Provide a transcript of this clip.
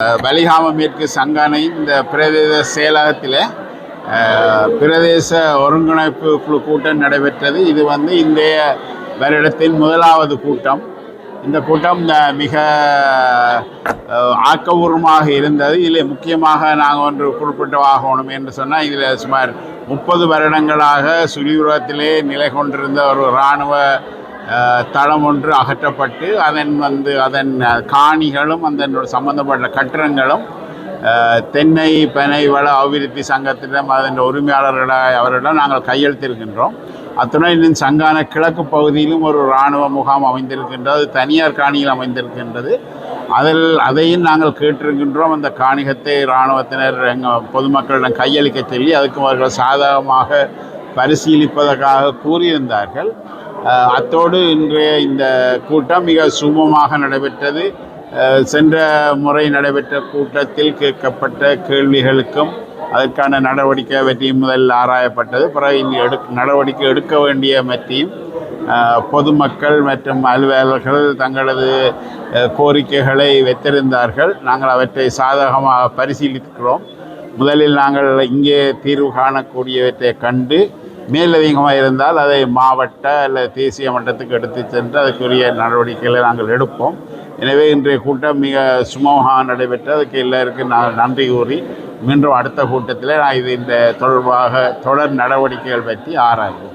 வலிகாம மேற்கு சங்கானை இந்த பிரதேச செயலகத்தில் பிரதேச ஒருங்கிணைப்பு குழு கூட்டம் நடைபெற்றது. இது வந்து இந்திய வருடத்தின் முதலாவது கூட்டம். இந்த கூட்டம் மிக ஆக்கபூர்வமாக இருந்தது. இதில் முக்கியமாக நாங்கள் ஒன்று குறிப்பிட்டவாகணும் என்று சொன்னால் இதில் சுமார் முப்பது வருடங்களாக சுழிபுரத்திலே நிலை கொண்டிருந்த ஒரு இராணுவ தளம் ஒன்று அகற்றப்பட்டு அதன் வந்து அதன் காணிகளும் அதன் சம்பந்தப்பட்ட கட்டிடங்களும் தென்னை பனை வள அபிவிருத்தி சங்கத்திடம் அதன் உரிமையாளர்களாக அவரிடம் நாங்கள் கையெழுத்திருக்கின்றோம். அத்துடன் இன்னும் சங்கான கிழக்கு பகுதியிலும் ஒரு இராணுவ முகாம் அமைந்திருக்கின்றது அது தனியார் காணியில் அமைந்திருக்கின்றது. அதில் அதையும் நாங்கள் கேட்டிருக்கின்றோம். அந்த காணிகத்தை இராணுவத்தினர் எங்கள் பொதுமக்களிடம் கையளிக்க சொல்லி அதுக்கு அவர்கள் சாதகமாக பரிசீலிப்பதற்காக கூறியிருந்தார்கள். அத்தோடு இன்றைய இந்த கூட்டம் மிக சுமமாக நடைபெற்றது. சென்ற முறை நடைபெற்ற கூட்டத்தில் கேட்கப்பட்ட கேள்விகளுக்கும் அதற்கான நடவடிக்கை பற்றியும் முதலில் ஆராயப்பட்டது. பிறகு இங்கே எடு நடவடிக்கை எடுக்க வேண்டிய பற்றியும் பொதுமக்கள் மற்றும் அலுவலர்கள் தங்களது கோரிக்கைகளை வைத்திருந்தார்கள். நாங்கள் அவற்றை சாதகமாக பரிசீலிக்கிறோம். முதலில் நாங்கள் இங்கே தீர்வு காணக்கூடியவற்றை கண்டு மேலதிகமாக இருந்தால் அதை மாவட்ட இல்லை தேசிய மட்டத்துக்கு எடுத்து சென்று அதுக்குரிய நடவடிக்கைகளை நாங்கள் எடுப்போம். எனவே இன்றைய கூட்டம் மிக சுமூகமாக நடைபெற்று அதுக்கு எல்லாருக்கும் நான் நன்றி கூறி மீண்டும் அடுத்த கூட்டத்தில் நான் இது இந்த தொடர்பாக தொடர் நடவடிக்கைகள் பற்றி ஆராய்வோம்.